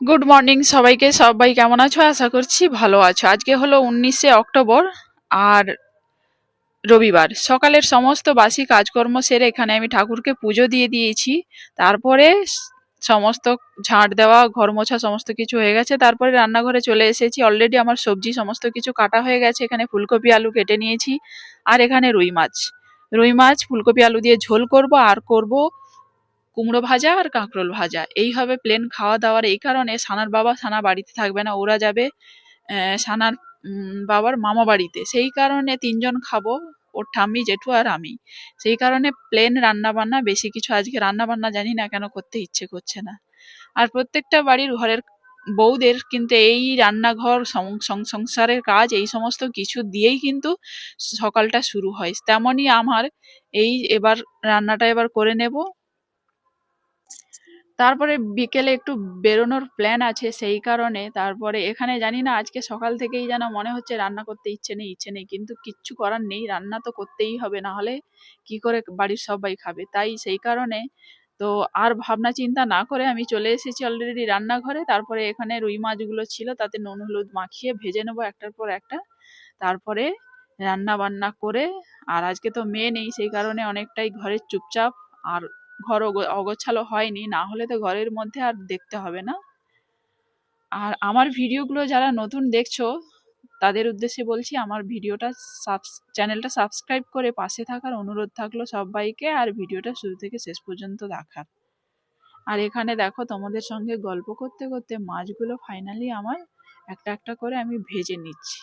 Good morning সবাইকে। সবাই কেমন আছো? আশা করছি ভালো আছো। আজকে হলো উনিশে অক্টোবর আর রবিবার। সকালের সমস্ত বাসি কাজকর্ম সেরে এখানে আমি ঠাকুরকে পুজো দিয়ে দিয়েছি। তারপরে সমস্ত ঝাঁট দেওয়া, ঘর মোছা সমস্ত কিছু হয়ে গেছে। তারপরে রান্নাঘরে চলে এসেছি। অলরেডি আমার সবজি সমস্ত কিছু কাটা হয়ে গেছে। এখানে ফুলকপি আলু কেটে নিয়েছি। আর এখানে রুই মাছ। রুই মাছ, ফুলকপি আলু দিয়ে ঝোল করব, আর করব কুমড়ো ভাজা আর কাঁকরোল ভাজা। এই হবে প্লেন খাওয়া দাওয়ার এই কারণে সানার বাবা সানা বাড়িতে থাকবে না, ওরা যাবে সানার বাবার মামা বাড়িতে। সেই কারণে তিনজন খাব, ওর ঠাম্মি, জেঠু আর আমি। সেই কারণে প্লেন রান্না বান্না বেশি কিছু আজকে রান্না বান্না জানি না, কেন করতে ইচ্ছে করছে না। আর প্রত্যেকটা বাড়ির ঘরের বউদের কিন্তু এই রান্নাঘর সংসারের কাজ, এই সমস্ত কিছু দিয়েই কিন্তু সকালটা শুরু হয়। তেমনই আমার এই এবার রান্নাটা এবার করে নেব। তারপরে বিকেলে একটু বেরোনোর প্ল্যান আছে সেই কারণে। তারপরে এখানে জানি না, আজকে সকাল থেকেই যেন মনে হচ্ছে রান্না করতে ইচ্ছে নেই ইচ্ছে নেই। কিন্তু কিচ্ছু করার নেই, রান্না তো করতেই হবে, না হলে কি করে বাড়ির সবাই খাবে? তাই সেই কারণে তো আর ভাবনা চিন্তা না করে আমি চলে এসেছি অলরেডি রান্নাঘরে। তারপরে এখানে রুই মাছগুলো ছিল, তাতে নুন, হলুদ মাখিয়ে ভেজে নেব একটার পর একটা। তারপরে রান্না বান্না করে, আর আজকে তো মেয়ে নেই, সেই কারণে অনেকটাই ঘরের চুপচাপ। আর ঘর অগোছালো হয়নি, না হলে তো ঘরের মধ্যে আর দেখতে হবে না। আর আমার ভিডিওগুলো যারা নতুন দেখছ, তাদের উদ্দেশ্যে বলছি আমার ভিডিওটা চ্যানেলটা সাবস্ক্রাইব করে পাশে থাকার অনুরোধ থাকল সবাইকে, আর ভিডিওটা শুরু থেকে শেষ পর্যন্ত দেখার। আর এখানে দেখো তোমাদের সঙ্গে গল্প করতে করতে মাছগুলো ফাইনালি আমার একটা একটা করে আমি ভেজে নিচ্ছি।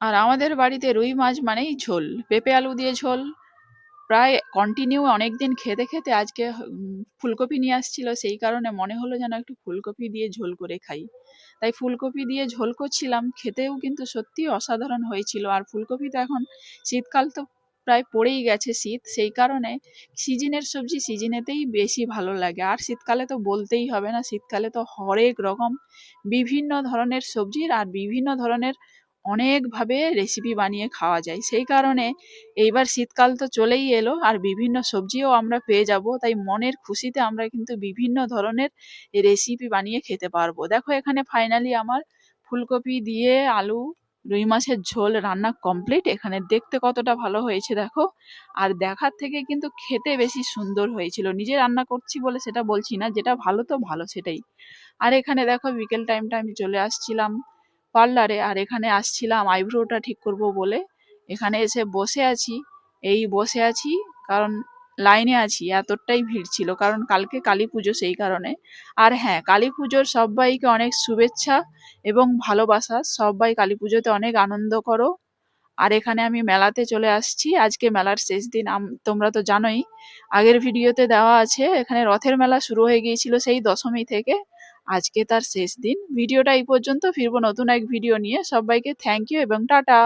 আর আমাদের বাড়িতে রুই মাছ মানেই ঝোল, পেঁপে আলু দিয়ে ঝোল প্রায় কন্টিনিউ অনেকদিন খেতে খেতে আজকে ফুলকপি নিয়ে আসছিল, সেই কারণে মনে হলো যেন একটু ফুলকপি দিয়ে ঝোল করে খাই। তাই ফুলকপি দিয়ে ঝোল করছিলাম, খেতেও কিন্তু সত্যি অসাধারণ হয়েছিল। আর ফুলকপি তো এখন শীতকাল তো প্রায় পড়েই গেছে শীত, সেই কারণে সিজনের সবজি সিজনেতেই বেশি ভালো লাগে। আর শীতকালে তো বলতেই হবে না, শীতকালে তো হরেক রকম বিভিন্ন ধরনের সবজির আর বিভিন্ন ধরনের অনেকভাবে রেসিপি বানিয়ে খাওয়া যায়। সেই কারণে এইবার শীতকাল তো চলেই এলো আর বিভিন্ন সবজিও আমরা পেয়ে যাব, তাই মনের খুশিতে আমরা কিন্তু বিভিন্ন ধরনের রেসিপি বানিয়ে খেতে পারব। দেখো এখানে ফাইনালি আমার ফুলকপি দিয়ে আলু, রুই মাছের ঝোল রান্না কমপ্লিট এখানে দেখতে কতটা ভালো হয়েছে দেখো। আর দেখার থেকে কিন্তু খেতে বেশি সুন্দর হয়েছিল। নিজে রান্না করছি বলে সেটা বলছি না, যেটা ভালো তো ভালো সেটাই। আর এখানে দেখো বিকেল টাইমটা আমি চলে আসছিলাম। পার্লারে আর এখানে আসছিলাম, আইব্রোটা ঠিক করব বলে। এখানে এসে বসে আছি। এই বসে আছি কারণ লাইনে আছি, এতটাই ভিড় ছিল, কারণ কালকে কালী পুজো সেই কারণে। আর হ্যাঁ কালী পুজোর সবাইকে অনেক শুভেচ্ছা এবং ভালোবাসা। সবাই কালী পুজোতে অনেক আনন্দ করো। আর এখানে আমি মেলাতে চলে আসছি। আজকে মেলার শেষ দিন তোমরা তো জানোই। আগের ভিডিওতে দেওয়া আছে, এখানে রথের মেলা শুরু হয়ে গিয়েছিল সেই দশমী থেকে। আজকে তার শেষ দিন। ভিডিওটা এই পর্যন্ত। ফিরবো নতুন এক ভিডিও নিয়ে। সবাইকে থ্যাংক ইউ এবং টাটা।